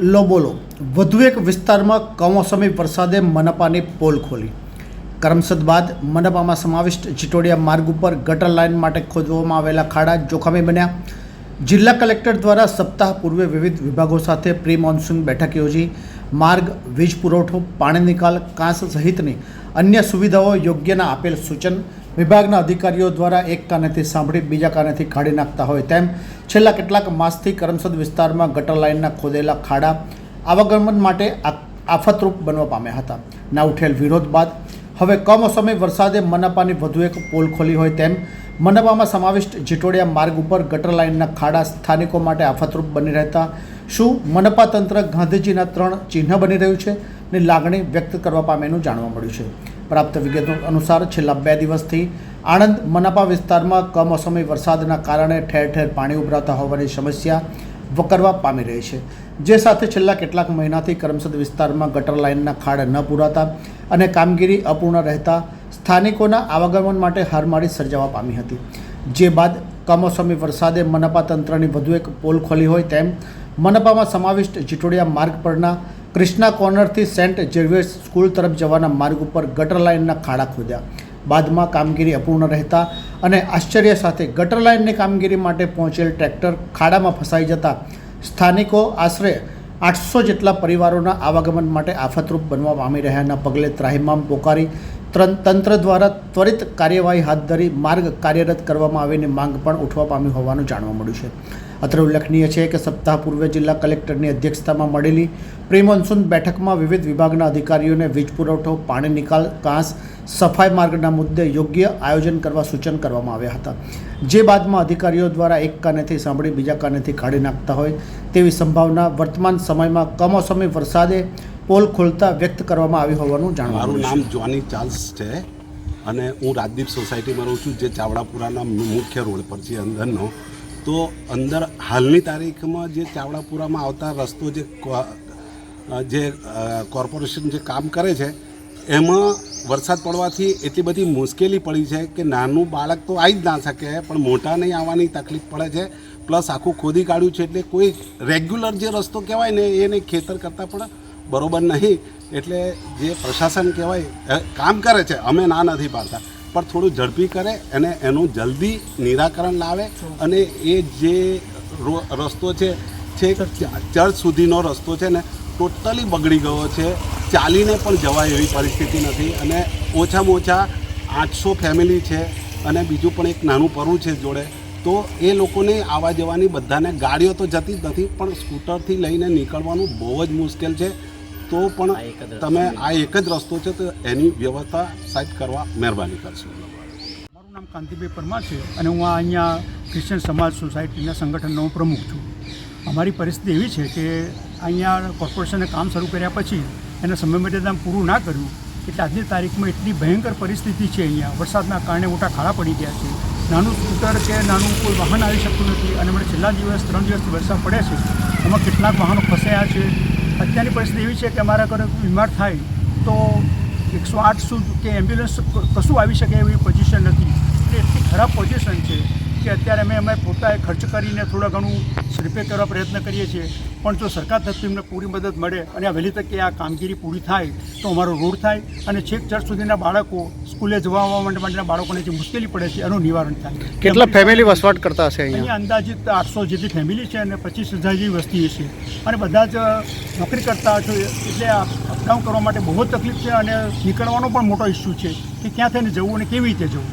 લો બોલો. વધુ એક વિસ્તારમાં કમોસમી વરસાદે મનપાની પોલ ખોલી. કરમસદ બાદ મનપામાં સમાવિષ્ટ જીટોડિયા માર્ગ ઉપર ગટર લાઇન માટે ખોદવામાં આવેલા ખાડા જોખમી બન્યા. જિલ્લા કલેક્ટર દ્વારા સપ્તાહ પૂર્વે વિવિધ વિભાગો સાથે પ્રી મોન્સૂન બેઠક યોજી. માર્ગ, વીજ પુરવઠો, પાણી નિકાલ, કાંસ સહિતની અન્ય સુવિધાઓ યોગ્યના આપેલ સૂચન વિભાગના અધિકારીઓ દ્વારા એક કાનેથી સાંભળી બીજા કાનેથી કાઢી નાખતા હોય તેમ છેલ્લા કેટલાક માસથી કરમસદ વિસ્તારમાં ગટર લાઇનના ખોદેલા ખાડા આવાગમન માટે આફતરૂપ બનવા પામ્યા હતા. ના ઉઠેલ વિરોધ બાદ હવે કમોસમી વરસાદે મનપાની વધુ એક પોલ ખોલી હોય તેમ મનપામાં સમાવિષ્ટ જીટોડિયા માર્ગ ઉપર ગટર લાઇનના ખાડા સ્થાનિકો માટે આફતરૂપ બની રહેતા શું મનપા તંત્ર ગાંધીજીના ત્રણ ચિહ્ન બની રહ્યું છે? ની લાગણી વ્યક્ત કરવા પામેનું જાણવા મળ્યું છે. પ્રાપ્ત વિગતો અનુસાર છેલ્લા બે દિવસથી આણંદ મનપા વિસ્તારમાં કમોસમી વરસાદના કારણે ઠેર ઠેર પાણી ઉભરાતા હોવાની સમસ્યા વકરવા પામી રહી છે. જે સાથે છેલ્લા કેટલાક મહિનાથી કરમસદ વિસ્તારમાં ગટર લાઇનના ખાડ ન પૂરાતા અને કામગીરી અપૂર્ણ રહેતા સ્થાનિકોના આવાગમન માટે હારમાળી સર્જાવા પામી હતી. જે બાદ કમોસમી વરસાદે મનપા તંત્રની વધુ એક પોલ ખોલી હોય તેમ મનપામાં સમાવિષ્ટ જીટોડિયા માર્ગ પરના ક્રિષ્ના કોર્નરથી સેન્ટ ઝેવિયર્સ સ્કૂલ તરફ જવાના માર્ગ ઉપર ગટર લાઇનના ખાડા ખોદ્યા. બાદમાં કામગીરી અપૂર્ણ રહેતા અને આશ્ચર્ય સાથે ગટર લાઇનની કામગીરી માટે પહોંચેલ ટ્રેક્ટર ખાડામાં ફસાઈ જતા સ્થાનિકો આશરે આઠસો જેટલા પરિવારોના આવાગમન માટે આફતરૂપ બનવા પામી રહ્યાના પગલે ત્રાહિમામ પોકારી તંત્ર દ્વારા ત્વરિત કાર્યવાહી હાથ ધરી માર્ગ કાર્યરત કરવામાં આવીની માંગ પણ ઉઠવા પામી હોવાનું જાણવા મળ્યું છે. અત્રે ઉલ્લેખનીય છે કે સપ્તાહ પૂર્વે જિલ્લા કલેક્ટરની અધ્યક્ષતામાં મળેલી પ્રી મોન્સૂન બેઠકમાં વિવિધ વિભાગના અધિકારીઓને વીજ પુરવઠો પાણી નિકાલ કાંસ સફાઈ માર્ગના મુદ્દે યોગ્ય આયોજન કરવા સૂચન કરવામાં આવ્યા હતા. જે બાદમાં અધિકારીઓ દ્વારા એક કાનેથી સાંભળી બીજા કાનેથી કાઢી નાખતા હોય તેવી સંભાવના વર્તમાન સમયમાં કમોસમી વરસાદે પોલ ખોલતા વ્યક્ત કરવામાં આવી હોવાનું જાણવા મારું નામ જોની ચાર્લ્સ છે અને હું રાજદીપ સોસાયટીમાં રહું છું જે ચાવડાપુરાના મુખ્ય રોડ પર છે અંદરનો. તો અંદર હાલની તારીખમાં જે ચાવડાપુરામાં આવતા રસ્તો જે જે કોર્પોરેશન જે કામ કરે છે, એમાં વરસાદ પડવાથી એટલી બધી મુશ્કેલી પડી છે કે નાનું બાળક તો આવી જ ના શકે, પણ મોટા નહીં આવવાની તકલીફ પડે છે. પ્લસ આખું ખોદી કાઢ્યું છે એટલે કોઈ રેગ્યુલર જે રસ્તો કહેવાય ને એને ખેતર કરતાં પણ બરોબર નહીં. એટલે જે પ્રશાસન કહેવાય કામ કરે છે, અમે ના નથી પાડતા. પણ થોડું ઝડપી કરે અને એનું જલ્દી નિરાકરણ લાવે અને એ જે રસ્તો છે છે ચર્ચ સુધીનો રસ્તો છે ને, ટોટલી બગડી ગયો છે. ચાલીને પણ જવાય એવી પરિસ્થિતિ નથી અને ઓછામાં ઓછા આઠસો ફેમિલી છે અને બીજું પણ એક નાનું પરું છે જોડે. તો એ લોકોને આવવા જવાની બધાને ગાડીઓ તો જતી જ નથી, પણ સ્કૂટરથી લઈને નીકળવાનું બહુ જ મુશ્કેલ છે. તો પણ તમે આ એક જ રસ્તો છે તો એની વ્યવસ્થા સાહેબ કરવા મહેરબાની કરશો. મારું નામ કાંતિભાઈ પરમાર છે અને હું અહીંયા ક્રિશ્ચિયન સમાજ સોસાયટીના સંગઠનનો હું પ્રમુખ છું. અમારી પરિસ્થિતિ એવી છે કે અહીંયા કોર્પોરેશને કામ શરૂ કર્યા પછી એને સમય મર્યાદા પૂરું ના કર્યું એટલે આજની તારીખમાં એટલી ભયંકર પરિસ્થિતિ છે અહીંયા. વરસાદના કારણે મોટા ખાડા પડી ગયા છે. નાનું સ્કૂટર કે નાનું કોઈ વાહન આવી શકતું નથી અને મને છેલ્લા દિવસ ત્રણ દિવસથી વરસાદ પડે છે. એમાં કેટલાક વાહનો ફસાયા છે. અત્યારની પરિસ્થિતિ એવી છે કે અમારા ઘરે બીમાર થાય તો એકસો આઠ સુધી કે એમ્બ્યુલન્સ કશું આવી શકે એવી પોઝિશન નથી. એટલે એટલી ખરાબ પોઝિશન છે કે અત્યારે અમે અમે પોતાએ ખર્ચ કરીને થોડા ઘણું રિપેર કરવા પ્રયત્ન કરીએ છીએ. પણ જો સરકાર તરફથી અમને પૂરી મદદ મળે અને આ વહેલી તકે આ કામગીરી પૂરી થાય તો અમારો રોડ થાય અને છેક ચર્ચ સુધીના બાળકો સ્કૂલે જવા આવવા માટે માટેના બાળકોને જે મુશ્કેલી પડે છે એનું નિવારણ થાય. કેટલા ફેમિલી વસવાટ કરતા હશે અહીંયા? અંદાજિત આઠસો જેટલી ફેમિલી છે અને પચીસ હજાર જેવી વસ્તી છે અને બધા જ નોકરી કરતા છો એટલે અપડાઉન કરવા માટે બહુ જ તકલીફ છે અને નીકળવાનો પણ મોટો ઇસ્યુ છે કે ક્યાં થઈને જવું અને કેવી રીતે જવું.